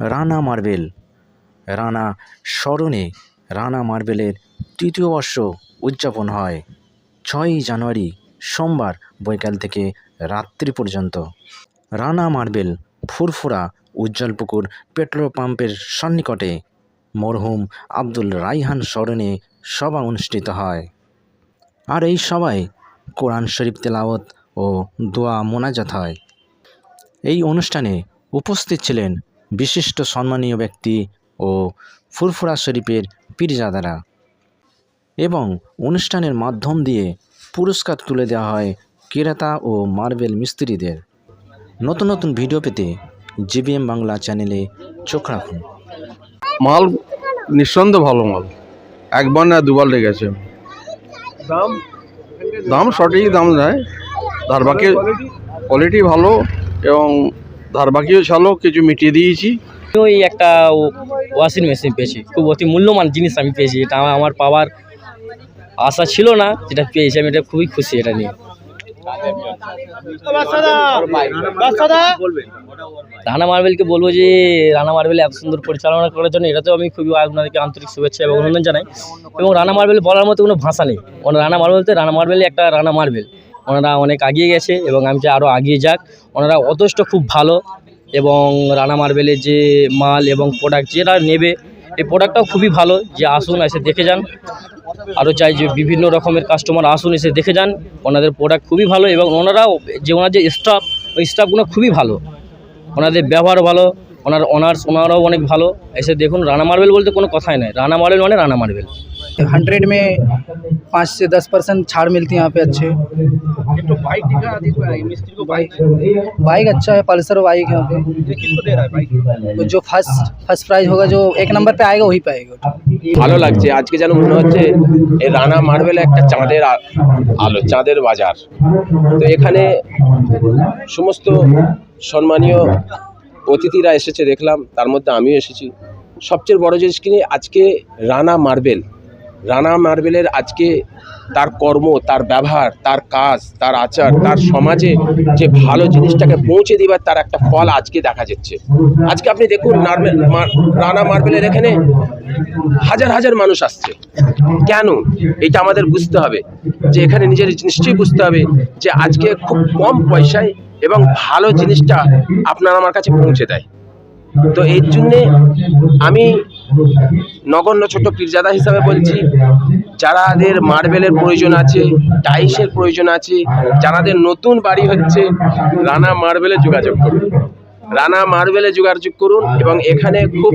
Rana marble. Rana স্মরণে রানা মার্বেলের তৃতীয় বর্ষ উদযাপন হয়, ছয়ই জানুয়ারি সোমবার বৈকাল থেকে রাত্রি পর্যন্ত। রানা মার্বেল ফুরফুরা উজ্জ্বলপুকুর পেট্রোল পাম্পের সন্নিকটে মরহুম আব্দুল রাইহান স্মরণে সভা অনুষ্ঠিত হয়। আর এই সভায় কোরআন শরীফ তেলাওয়াত ও দোয়া মোনাজাত হয়। এই অনুষ্ঠানে উপস্থিত ছিলেন বিশিষ্ট সম্মানীয় ব্যক্তি ও ফুরফুরা শরীফের পীরজাদারা। এবং অনুষ্ঠানের মাধ্যম দিয়ে পুরস্কার তুলে দেওয়া হয় ক্রেতা ও মার্বেল মিস্ত্রিদের। নতুন নতুন ভিডিও পেতে জিবিএম বাংলা চ্যানেলে চোখ রাখুন। মাল নিঃসন্দেহে ভালো মাল। একবার না দুবার লেগেছে। দাম? দাম সঠিক দাম দেয় ধারবাকি কোয়ালিটি ভালো এবং ধারবাকিও ছাড়ো কিছু মিটিয়ে দিয়েছি। ওই একটা ওয়াশিং মেশিন পেয়েছি। খুব অতি মূল্যবান জিনিস আমি পেয়েছি, এটা আমার- পাওয়ার আশা ছিল না, যেটা পেয়েছি, আমি এটা খুবই খুশি এটা নিয়ে। রানা মার্বেলকে বলব যে, রানা মার্বেল এত সুন্দর পরিচালনা করার জন্য এটা তো আমি খুবই আপনাদেরকে আন্তরিক শুভেচ্ছা এবং অভিনন্দন জানাই। এবং রানা মার্বেল বলার মতো কোনো ভাষা নেই। রানা মার্বেল তো রানা মার্বেল একটা রানা মার্বেল। ওনারা অনেক আগিয়ে গেছে এবং আমি চাই আরও আগিয়ে যাক, ওনারা অথষ্ট খুব ভালো এবং রানা মার্বেলের যে মাল এবং প্রোডাক্ট যেটা নেবে, এই প্রোডাক্টটাও খুবই ভালো। যে আসুন, এসে দেখে যান। আরও চাই যে বিভিন্ন রকমের কাস্টমার আসুন, এসে দেখে যান। ওনাদের প্রোডাক্ট খুবই ভালো এবং ওনারাও যে ওনার যে স্টাফ ওই স্টাফগুলো খুবই ভালো। ওনাদের ব্যবহার ভালো, ওনার অনার্স ওনারাও অনেক ভালো। এসে দেখুন, রানা মার্বেল বলতে কোনো কথাই নাই। রানা মার্বেল মানে রানা মার্বেল। हंड्रेड में पाँच से दस परसेंट छाड़ मिलती है यहाँ पे अच्छे একটু বাইক দিখা দিতে মিস্ত্রি কো बाइक बाइक अच्छा है पल्सर बाइक है यहाँ पे किसको दे रहा है बाइक तो जो फर्स्ट फर्स्ट प्राइज होगा जो एक नंबर पे आएगा वही पाएगा ভালো লাগছে আজকে যেন মনে হচ্ছে এই রানা মার্বেল একটা চাঁদের আ- আলো চাঁদের বাজার তো এখানে সমস্ত সম্মানীয় অতিথিরা এসেছে দেখলাম তার মধ্যে আমিও এসেছি সবচেয়ে বড় জিনিস কি আজকে রানা মার্বেল রানা মার্বেলের আজকে তার কর্ম, তার ব্যবহার, তার কাজ, তার আচার, তার সমাজে যে ভালো জিনিসটাকে পৌঁছে দিবার তার একটা ফল আজকে দেখা যাচ্ছে। আজকে আপনি দেখুন নার্বেল রানা মার্বেলের এখানে হাজার হাজার মানুষ আসছে। কেন? এটা আমাদের বুঝতে হবে। যে এখানে নিজের নিশ্চয়ই বুঝতে হবে যে আজকে খুব কম পয়সায় এবং ভালো জিনিসটা আপনার আমার কাছে পৌঁছে দেয়। তো এর জন্যে আমি নগণ্য ছোট পীরজাদা হিসাবে বলছি, যারাদের মার্বেলের প্রয়োজন আছে, টাইসের প্রয়োজন আছে, যারাদের নতুন বাড়ি হচ্ছে, রানা মার্বেলে যোগাযোগ করুন। রানা মার্বেলে যোগাযোগ করুন এবং এখানে খুব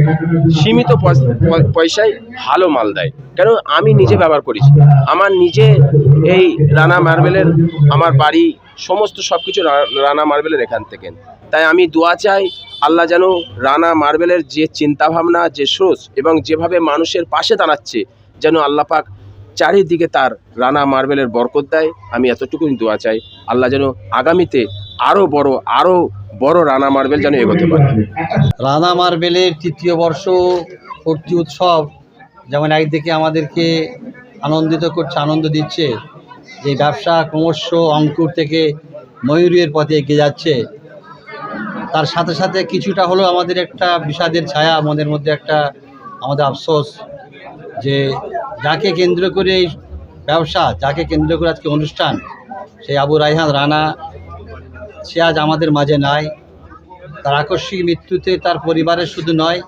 সীমিত পয়- পয়সায় ভালো মাল দেয়। কেন? আমি নিজে ব্যবহার করেছি। আমার নিজে এই রানা মার্বেলের আমার বাড়ি, সমস্ত সব কিছু রানা মার্বেলের এখান থেকে। তাই আমি দোয়া চাই আল্লাহ যেন রানা মার্বেলের যে চিন্তাভাবনা, যে সোচ এবং যেভাবে মানুষের পাশে দাঁড়াচ্ছে, যেন আল্লাহ পাক চারিদিকে তার রানা মার্বেলের বরকত দেয়। আমি এতটুকুই দোয়া চাই, আল্লাহ যেন আগামীতে আরও বড় আরও বড় রানা মার্বেল যেন এগোতে পারে। রানা মার্বেলের তৃতীয় বর্ষ, ভর্তি উৎসব যেমন একদিকে আমাদেরকে আনন্দিত করছে, আনন্দ দিচ্ছে, যে ব্যবসা ক্রমশ অঙ্কুর থেকে ময়ূরের পথে এগিয়ে যাচ্ছে। তার সাথে সাথে কিছুটা হলেও আমাদের একটা বিষাদের ছায়া মনের মধ্যে একটা, আমাদের আফসোস যে যাকে কেন্দ্র করে এই ব্যবসা, যাকে কেন্দ্র করে আজকে অনুষ্ঠান, সেই আবু রাইহান রানা, সে আজ আমাদের মাঝে নাই। তার আকস্মিক মৃত্যুতে তার পরিবারের শুধু নয়,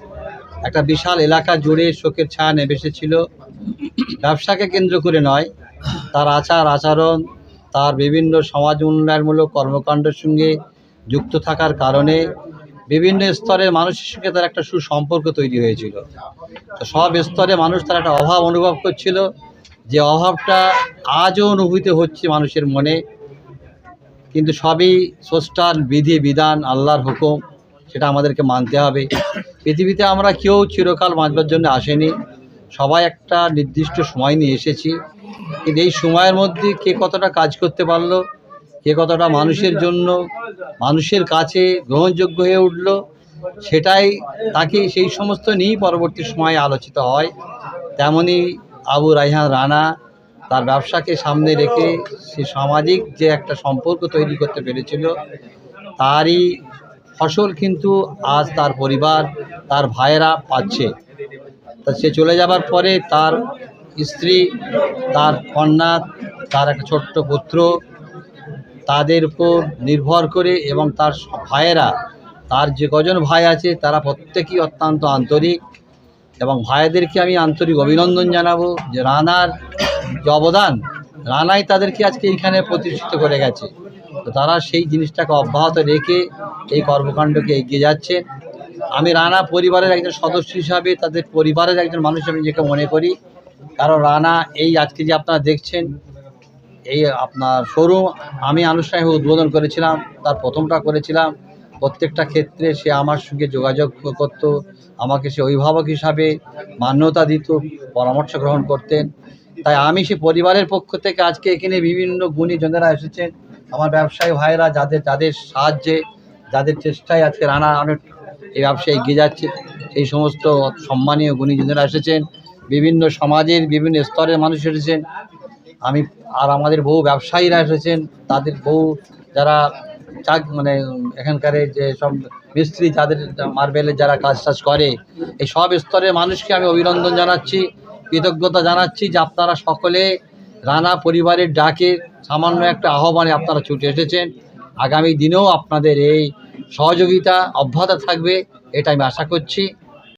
একটা বিশাল এলাকা জুড়ে শোকের ছায়া নেমে এসেছিল। ব্যবসাকে কেন্দ্র করে নয়, তার আচার আচরণ তার বিভিন্ন সমাজ উন্নয়নমূলক কর্মকাণ্ডের সঙ্গে যুক্ত থাকার কারণে বিভিন্ন স্তরের মানুষের সঙ্গে তার একটা সুসম্পর্ক তৈরি হয়েছিল। তো সব স্তরে মানুষ তার একটা অভাব অনুভব করছিল, যে অভাবটা আজও অনুভূত হচ্ছে মানুষের মনে। কিন্তু সবই স্রষ্টার বিধি, বিধান, আল্লাহর হুকুম, সেটা আমাদেরকে মানতে হবে। পৃথিবীতে আমরা কেউ চিরকাল বাঁচবার জন্য আসেনি। সবাই একটা নির্দিষ্ট সময় নিয়ে এসেছি। কিন্তু এই সময়ের মধ্যে কে কতটা কাজ করতে পারল কে কতটা মানুষের জন্য, মানুষের কাছে গ্রহণযোগ্য হয়ে উঠল, সেটাই তাকে সেই সমস্ত নিয়েই পরবর্তী সময়ে আলোচিত হয়। তেমনি আবু রাইহান রানা তার ব্যবসাকে সামনে রেখে সে সামাজিক যে একটা সম্পর্ক তৈরি করতে পেরেছিল, তারই ফসল কিন্তু আজ তার পরিবার, তার ভাইয়েরা পাচ্ছে। তা সে চলে যাবার পরে তার স্ত্রী, তার কন্যা, তার একটা ছোট্ট পুত্র তাদের উপর নির্ভর করে এবং তার ভাইয়েরা, তার যে কজন ভাই আছে, তারা প্রত্যেকেই অত্যন্ত আন্তরিক এবং ভাইদেরকে আমি আন্তরিক অভিনন্দন জানাব যে রানার যে অবদান, রানাই তাদেরকে আজকে এইখানে প্রতিষ্ঠিত করে গেছে। তো তারা সেই জিনিসটাকে অব্যাহত রেখে এই কর্মকাণ্ডকে এগিয়ে যাচ্ছে আমি রানা পরিবারের একজন সদস্য হিসাবে, তাদের পরিবারের একজন মানুষ আমি নিজেকে মনে করি। কারণ রানা এই আজকে যে আপনারা দেখছেন এই আপনার শোরুম আমি আনুষ্ঠানিক উদ্বোধন করেছিলাম, তার প্রথমটা করেছিলাম। প্রত্যেকটা ক্ষেত্রে সে আমার সঙ্গে যোগাযোগ করত, আমাকে সে অভিভাবক হিসাবে মান্যতা দিত, পরামর্শ গ্রহণ করতেন। তাই আমি সে পরিবারের পক্ষ থেকে আজকে এখানে বিভিন্ন গুণীজনেরা এসেছেন। আমার ব্যবসায়ী ভাইরা যাদের যাদের সাহায্যে, যাদের চেষ্টায় আজকে রানা অনেক এই ব্যবসায় এগিয়ে যাচ্ছে সেই সমস্ত সম্মানীয় গুণীজনেরা এসেছেন। বিভিন্ন সমাজের বিভিন্ন স্তরের মানুষ এসেছেন। আমি আর আমাদের বহু ব্যবসায়ীরা এসেছেন, তাদের বহু যারা চাক মানে এখানকার যে সব মিস্ত্রি যাদের মার্বেলের যারা কাজ টাজ করে, এই সব স্তরের মানুষকে আমি অভিনন্দন জানাচ্ছি, কৃতজ্ঞতা জানাচ্ছি যে আপনারা সকলে রানা পরিবারের ডাকে সামান্য একটা আহ্বানে আপনারা ছুটে এসেছেন। আগামী দিনেও আপনাদের এই সহযোগিতা অব্যাহত থাকবে এটা আমি আশা করছি।